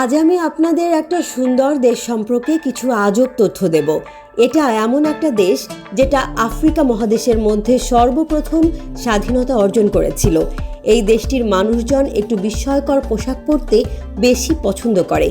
আজ আমি আপনাদের একটা সুন্দর দেশ সম্পর্কে কিছু আজব তথ্য দেব। এটা এমন একটা দেশ যেটা আফ্রিকা মহাদেশের মধ্যে সর্বপ্রথম স্বাধীনতা অর্জন করেছিল। এই দেশটির মানুষজন একটু বিস্ময়কর পোশাক পরতে বেশি পছন্দ করে।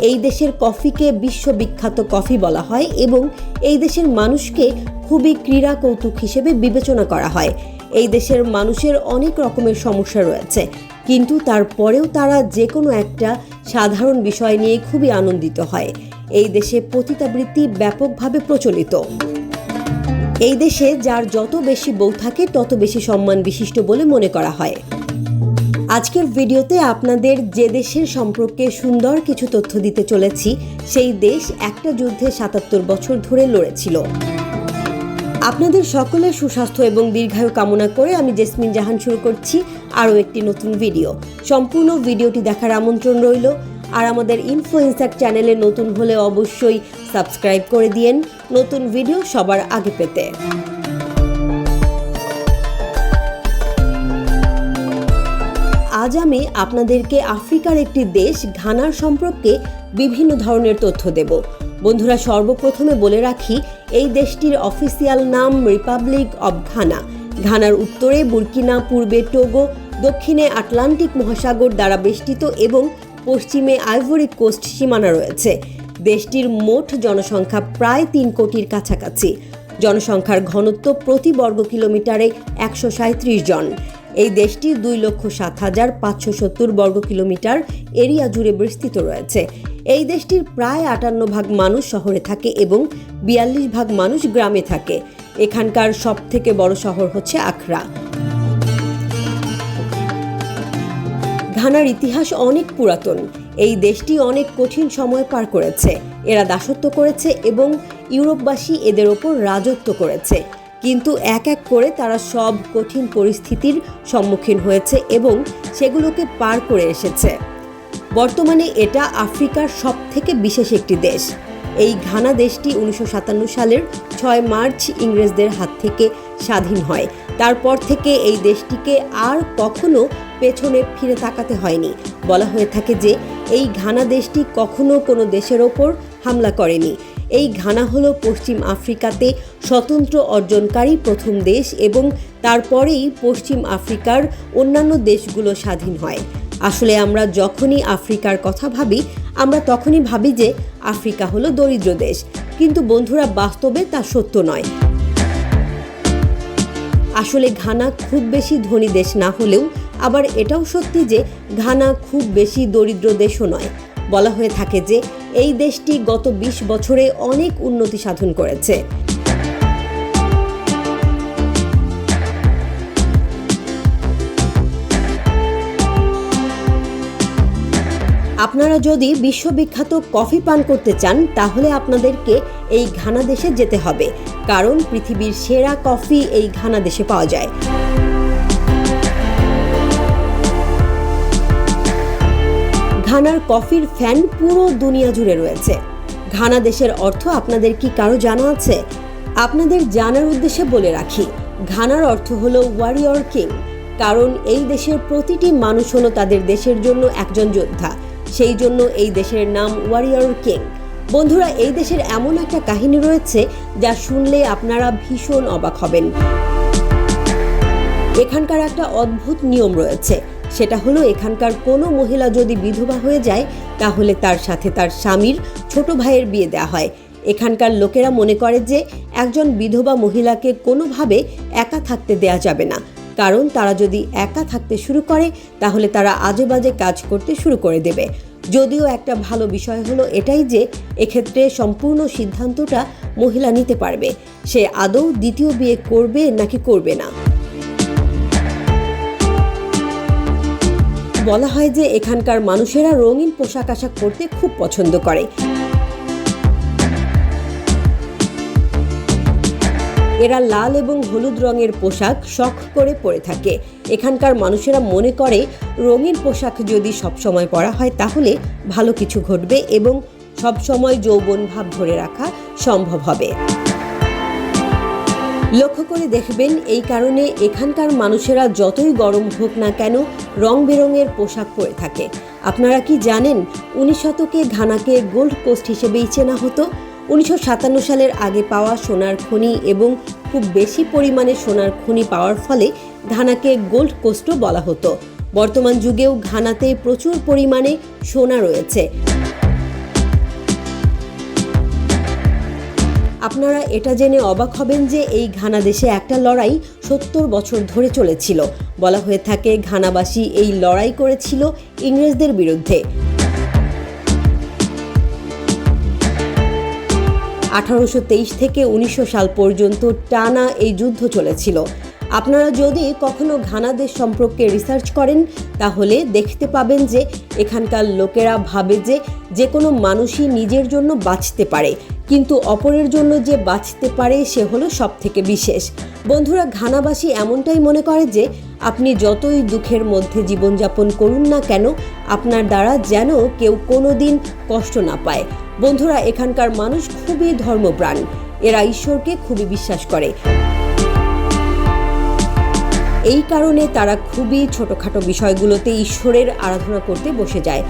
এই দেশের কফিকে বিশ্ববিখ্যাত কফি বলা হয় এবং এই দেশের মানুষকে খুবই ক্রীড়া কৌতুক হিসেবে বিবেচনা করা হয়। এই দেশের মানুষের অনেক রকমের সমস্যা রয়েছে। কিন্তু তারপরেও তারা যে কোনো একটা সাধারণ বিষয় নিয়ে খুবই আনন্দিত হয়। এই দেশে পতিতাবৃত্তি ব্যাপকভাবে প্রচলিত। এই দেশে যার যত বেশি বউ থাকে, তত বেশি সম্মান বিশিষ্ট বলে মনে করা হয়। আজকের ভিডিওতে আপনাদের যে দেশের সম্পর্কে সুন্দর কিছু তথ্য দিতে চলেছি, সেই দেশ একটা যুদ্ধে সাতাত্তর বছর ধরে লড়েছিল। আপনাদের সকলের সুস্বাস্থ্য এবং দীর্ঘায়ু কামনা করে আমি জেসমিন জাহান শুরু করছি আরও একটি নতুন ভিডিও। সম্পূর্ণ ভিডিওটি দেখার আমন্ত্রণ রইল। আর আমাদের ইনফ্লুয়েন্সার চ্যানেলে নতুন হলে অবশ্যই সাবস্ক্রাইব করে দিয়েন। নতুন ভিডিও সবার আগে পেতে। আজ আমি আপনাদেরকে আফ্রিকার একটি দেশ, ঘানার সম্পর্কে বিভিন্ন ধরনের তথ্য দেব। বন্ধুরা, সর্বপ্রথমে বলে রাখি, এই দেশটির অফিসিয়াল নাম রিপাবলিক অব ঘানা। ঘানার উত্তরে বুর্কিনা, পূর্বে টোগো, দক্ষিণে আটলান্টিক মহাসাগর দ্বারা বেষ্টিত এবং পশ্চিমে আইভরি কোস্ট সীমানা রয়েছে। দেশটির মোট জনসংখ্যা প্রায় তিন কোটির কাছাকাছি। জনসংখ্যার ঘনত্ব প্রতি বর্গ কিলোমিটারে একশো সাঁত্রিশ জন। এই দেশটি দুই লক্ষ সাত হাজার পাঁচশো সত্তর বর্গ কিলোমিটার এরিয়া জুড়ে বিস্তৃত রয়েছে। এই দেশটির প্রায় আটান্ন ভাগ মানুষ শহরে থাকে এবং বিয়াল্লিশ ভাগ মানুষ গ্রামে থাকে। এখানকার সব থেকে বড় শহর হচ্ছে আখড়া। ঘানার ইতিহাস অনেক পুরাতন। এই দেশটি অনেক কঠিন সময় পার করেছে। এরা দাসত্ব করেছে এবং ইউরোপবাসী এদের ওপর রাজত্ব করেছে। কিন্তু এক এক করে তারা সব কঠিন পরিস্থিতির সম্মুখীন হয়েছে এবং সেগুলোকে পার করে এসেছে। বর্তমানে এটা আফ্রিকার সব থেকে বিশেষ একটি দেশ। এই ঘানা দেশটি উনিশশো সাতান্ন সালের ছয় মার্চ ইংরেজদের হাত থেকে স্বাধীন হয়। তারপর থেকে এই দেশটিকে আর কখনো পেছনে ফিরে তাকাতে হয়নি। বলা হয়ে থাকে যে, এই ঘানা দেশটি কখনো কোনো দেশের ওপর হামলা করেনি। এই ঘানা হলো পশ্চিম আফ্রিকাতে স্বতন্ত্র অর্জনকারী প্রথম দেশ এবং তারপরেই পশ্চিম আফ্রিকার অন্যান্য দেশগুলো স্বাধীন হয়। আসলে আমরা যখনই আফ্রিকার কথা ভাবি, আমরা তখনই ভাবি যে আফ্রিকা হলো দরিদ্র দেশ। কিন্তু বন্ধুরা, বাস্তবে তা সত্য নয়। আসলে ঘানা খুব বেশি ধনী দেশ না হলেও আবার এটাও সত্যি যে ঘানা খুব বেশি দরিদ্র দেশও নয়। বলা হয়ে থাকে যে এই দেশটি গত ২০ বছরে অনেক উন্নতি সাধন করেছে। আপনারা যদি বিশ্ববিখ্যাত কফি পান করতে চান, তাহলে আপনাদেরকে এই ঘানা দেশে যেতে হবে। কারণ পৃথিবীর সেরা কফি এই ঘানা দেশে পাওয়া যায়। ঘানার কফির ফ্যান পুরো দুনিয়া জুড়ে রয়েছে। ঘানা দেশের অর্থ আপনাদের কি কারও জানা আছে? আপনাদের জানার উদ্দেশ্যে বলে রাখি, ঘানার অর্থ হলো ওয়ারিয়র কিং কারণ এই দেশের প্রতিটি মানুষ হলো তাদের দেশের জন্য একজন যোদ্ধা। সেই জন্য এই দেশের নাম ওয়ারিয়র কিং বন্ধুরা, এই দেশের এমন একটা কাহিনী রয়েছে যা শুনলে আপনারা ভীষণ অবাক হবেন। এখানকার একটা অদ্ভুত নিয়ম রয়েছে। সেটা হলো, এখানকার কোনো মহিলা যদি বিধবা হয়ে যায়, তাহলে তার সাথে তার স্বামীর ছোট ভাইয়ের বিয়ে দেওয়া হয়। এখানকার লোকেরা মনে করে যে, একজন বিধবা মহিলাকে কোনোভাবে একা থাকতে দেয়া যাবে না। কারণ তারা যদি একা থাকতে শুরু করে, তাহলে তারা আজে বাজে কাজ করতে শুরু করে দেবে। যদিও একটা ভালো বিষয় হলো এটাই যে, এক্ষেত্রে সম্পূর্ণ সিদ্ধান্তটা মহিলা নিতে পারবে। সে আদৌ দ্বিতীয় বিয়ে করবে নাকি করবে না। বলা হয় যে, এখানকার মানুষেরা রঙিন পোশাক আশাক পরতে খুব পছন্দ করে। এরা লাল এবং হলুদ রঙের পোশাক শখ করে পরে থাকে। এখানকার মানুষেরা মনে করে, রঙিন পোশাক যদি সবসময় পরা হয় তাহলে ভালো কিছু ঘটবে এবং সবসময় যৌবন ভাব ধরে রাখা সম্ভব হবে। লক্ষ্য করে দেখবেন, এই কারণে এখানকার মানুষেরা যতই গরম হোক না কেন রং বেরঙের পোশাক পরে থাকে। আপনারা কি জানেন, উনিশ শতকে ঘানাকে গোল্ড কোস্ট হিসেবেই চেনা হতো? উনিশশো সাতান্ন সালের আগে পাওয়া সোনার খনি এবং খুব বেশি পরিমাণে সোনার খনি পাওয়ার ফলে ঘানাকে গোল্ড কোস্টও বলা হতো। বর্তমান যুগেও ঘানাতে প্রচুর পরিমাণে সোনা রয়েছে। আপনারা এটা জেনে অবাক হবেন যে এই ঘানা দেশে একটা লড়াই সত্তর বছর ধরে চলেছিল। বলা হয়ে থাকে, ঘানাবাসী এই লড়াই করেছিল ইংরেজদের বিরুদ্ধে। আঠারোশো তেইশ থেকে উনিশশো সাল পর্যন্ত টানা এই যুদ্ধ চলেছিল। আপনারা যদি কখনো ঘানা দেশ সম্পর্কে রিসার্চ করেন, তাহলে দেখতে পাবেন যে এখানকার লোকেরা ভাবে যে যে কোনো মানুষই নিজের জন্য বাঁচতে পারে, কিন্তু অপরের জন্য যে বাঁচতে পারে সে হলো সব থেকে বিশেষ। বন্ধুরা, ঘানাবাসী এমনটাই মনে করে যে আপনি যতই দুঃখের মধ্যে জীবনযাপন করুন না কেন, আপনার দ্বারা যেন কেউ কোনো দিন কষ্ট না পায়। বন্ধুরা, এখানকার মানুষ খুবই ধর্মপ্রাণ। এরা ঈশ্বরকে খুবই বিশ্বাস করে। এই কারণে তারা খুবই ছোটখাটো বিষয়গুলোতে ঈশ্বরের আরাধনা করতে বসে যায়।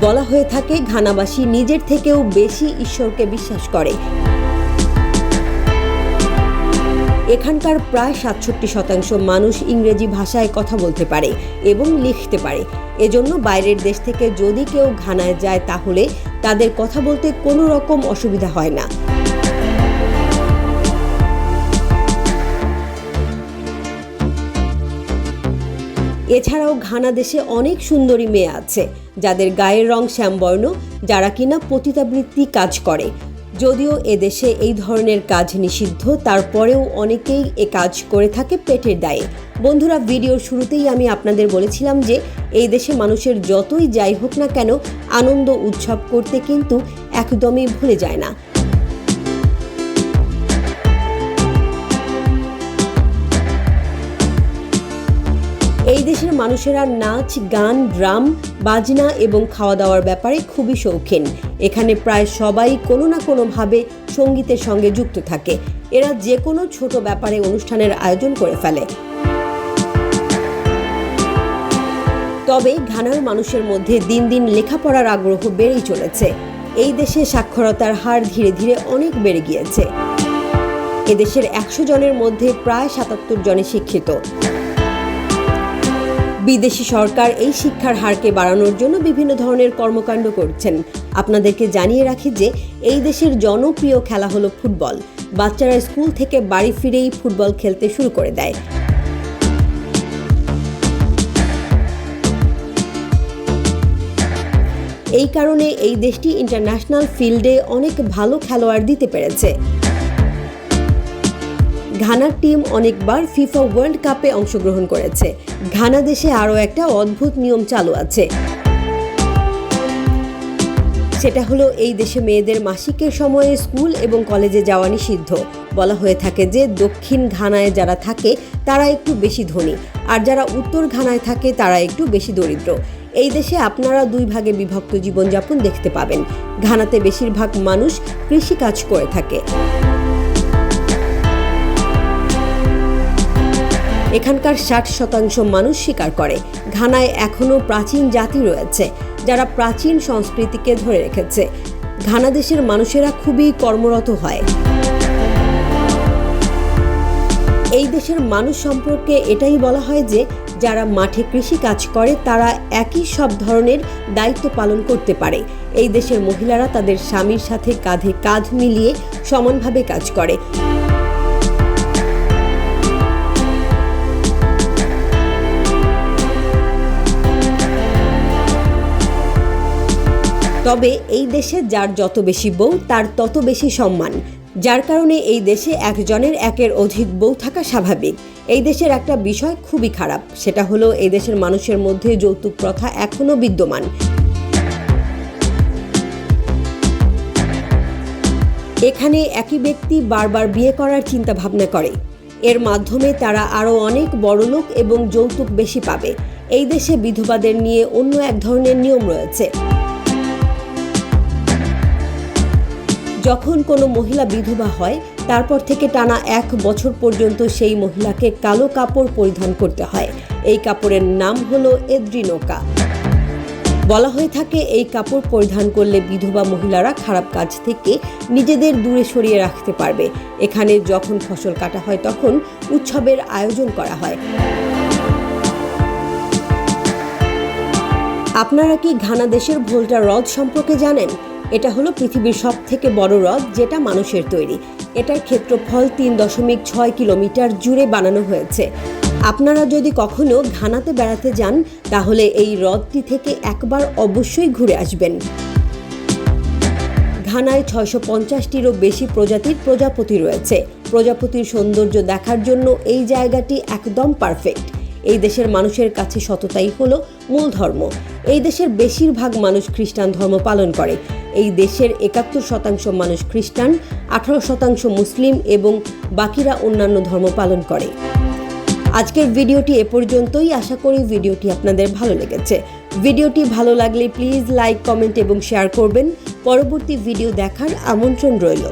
বলা হয়ে থাকে, ঘানাবাসী নিজের থেকেও বেশি ঈশ্বরকে বিশ্বাস করে। এখানকার প্রায় সাতষট্টি শতাংশ মানুষ ইংরেজি ভাষায় কথা বলতে পারে এবং লিখতে পারে। এজন্য বাইরের দেশ থেকে যদি কেউ ঘানায় যায় তাহলে তাদের কথা বলতে কোনো রকম অসুবিধা হয় না। এছাড়াও ঘানা দেশে অনেক সুন্দরী মেয়ে আছে, যাদের গায়ের রং শ্যামবর্ণ, যারা কিনা পতিতাবৃত্তি কাজ করে। যদিও এদেশে এই ধরনের কাজ নিষিদ্ধ, তারপরেও অনেকেই এ কাজ করে থাকে পেটের দায়ে। বন্ধুরা, ভিডিওর শুরুতেই আমি আপনাদের বলেছিলাম যে, এই দেশে মানুষের যতই যাই হোক না কেন, আনন্দ, উৎসব করতে কিন্তু একদমই ভুলে যায় না। এই দেশের মানুষেরা নাচ, গান, ড্রাম, বাজনা এবং খাওয়া দাওয়ার ব্যাপারে খুবই শৌখিন। এখানে প্রায় সবাই কোনো না কোনোভাবে সঙ্গীতের সঙ্গে যুক্ত থাকে। এরা যে কোনো ছোট ব্যাপারে অনুষ্ঠানের আয়োজন করে ফেলে। তবে ঘানার মানুষের মধ্যে দিন দিন লেখাপড়ার আগ্রহ বেড়েই চলেছে। এই দেশে সাক্ষরতার হার ধীরে ধীরে অনেক বেড়ে গিয়েছে। এদেশের একশো জনের মধ্যে প্রায় সাতাত্তর জনে শিক্ষিত। বিদেশি সরকার এই শিক্ষার হারকে বাড়ানোর জন্য বিভিন্ন ধরনের কর্মকাণ্ড করছেন। আপনাদেরকে জানিয়ে রাখি যে, এই দেশের জনপ্রিয় খেলা হলো ফুটবল। বাচ্চারা স্কুল থেকে বাড়ি ফিরেই ফুটবল খেলতে শুরু করে দেয়। এই কারণে এই দেশটি ইন্টারন্যাশনাল ফিল্ডে অনেক ভালো খেলোয়াড় দিতে পেরেছে। ঘানার টিম অনেকবার ফিফা ওয়ার্ল্ড কাপে অংশগ্রহণ করেছে। ঘানা দেশে আরও একটা অদ্ভুত নিয়ম চালু আছে। সেটা হলো এই দেশে মেয়েদের মাসিকের সময়ে স্কুল এবং কলেজে যাওয়া নিষিদ্ধ। বলা হয়ে থাকে যে দক্ষিণ ঘানায় যারা থাকে, তারা একটু বেশি ধনী, আর যারা উত্তর ঘানায় থাকে, তারা একটু বেশি দরিদ্র। এই দেশে আপনারা দুই ভাগে বিভক্ত জীবনযাপন দেখতে পাবেন। ঘানাতে বেশিরভাগ মানুষ কৃষি কাজ করে থাকে। এখানকার ষাট শতাংশ মানুষ স্বীকার করে। ঘানায় এখনও প্রাচীন জাতি রয়েছে, যারা প্রাচীন সংস্কৃতিকে ধরে রেখেছে। ঘানা দেশের মানুষেরা খুবই কর্মরত হয়। এই দেশের মানুষ সম্পর্কে এটাই বলা হয় যে, যারা মাঠে কৃষি কাজ করে, তারা একই সব ধরনের দায়িত্ব পালন করতে পারে। এই দেশের মহিলারা তাদের স্বামীর সাথে কাঁধে কাঁধ মিলিয়ে সমানভাবে কাজ করে। তবে এই দেশে যার যত বেশি বউ, তার তত বেশি সম্মান। যার কারণে এই দেশে একজনের একের অধিক বউ থাকা স্বাভাবিক। এই দেশের একটা বিষয় খুবই খারাপ, সেটা হলো এই দেশের মানুষের মধ্যে যৌতুক প্রথা এখনও বিদ্যমান। এখানে একই ব্যক্তি বারবার বিয়ে করার চিন্তা ভাবনা করে। এর মাধ্যমে তারা আরও অনেক বড়লোক এবং যৌতুক বেশি পাবে। এই দেশে বিধবাদের নিয়ে অন্য এক ধরনের নিয়ম রয়েছে। যখন কোনো মহিলা বিধবা হয়, তারপর থেকে টানা এক বছর পর্যন্ত সেই মহিলাকে কালো কাপড় পরিধান করতে হয়। এই কাপড়ের নাম হলো এদ্রিনোকা। বলা হয়ে থাকে, এই কাপড় পরিধান করলে বিধবা মহিলারা খারাপ কাজ থেকে নিজেদের দূরে সরিয়ে রাখতে পারবে। এখানে যখন ফসল কাটা হয়, তখন উৎসবের আয়োজন করা হয়। আপনারা কি ঘানা দেশের ভোল্টা হ্রদ সম্পর্কে জানেন? এটা হলো পৃথিবীর সব থেকে বড় হ্রদ যেটা মানুষের তৈরি। এটার ক্ষেত্রফল তিন দশমিক ছয় কিলোমিটার জুড়ে বানানো হয়েছে। আপনারা যদি কখনো ঘানাতে বেড়াতে যান, তাহলে এই হ্রদটি থেকে একবার অবশ্যই ঘুরে আসবেন। ঘানায় ছয়শো পঞ্চাশটিরও বেশি প্রজাতির প্রজাপতি রয়েছে। প্রজাপতির সৌন্দর্য দেখার জন্য এই জায়গাটি একদম পারফেক্ট। এই দেশের মানুষের কাছে সততাই হলো মূল ধর্ম। এই দেশের বেশিরভাগ মানুষ খ্রিস্টান ধর্ম পালন করে। এই দেশের একাত্তর শতাংশ মানুষ খ্রিস্টান, আঠারো শতাংশ মুসলিম এবং বাকিরা অন্যান্য ধর্ম পালন করে। আজকের ভিডিওটি এ পর্যন্তই। আশা করি ভিডিওটি আপনাদের ভালো লেগেছে। ভিডিওটি ভালো লাগলে প্লিজ লাইক, কমেন্ট এবং শেয়ার করবেন। পরবর্তী ভিডিও দেখার আমন্ত্রণ রইল।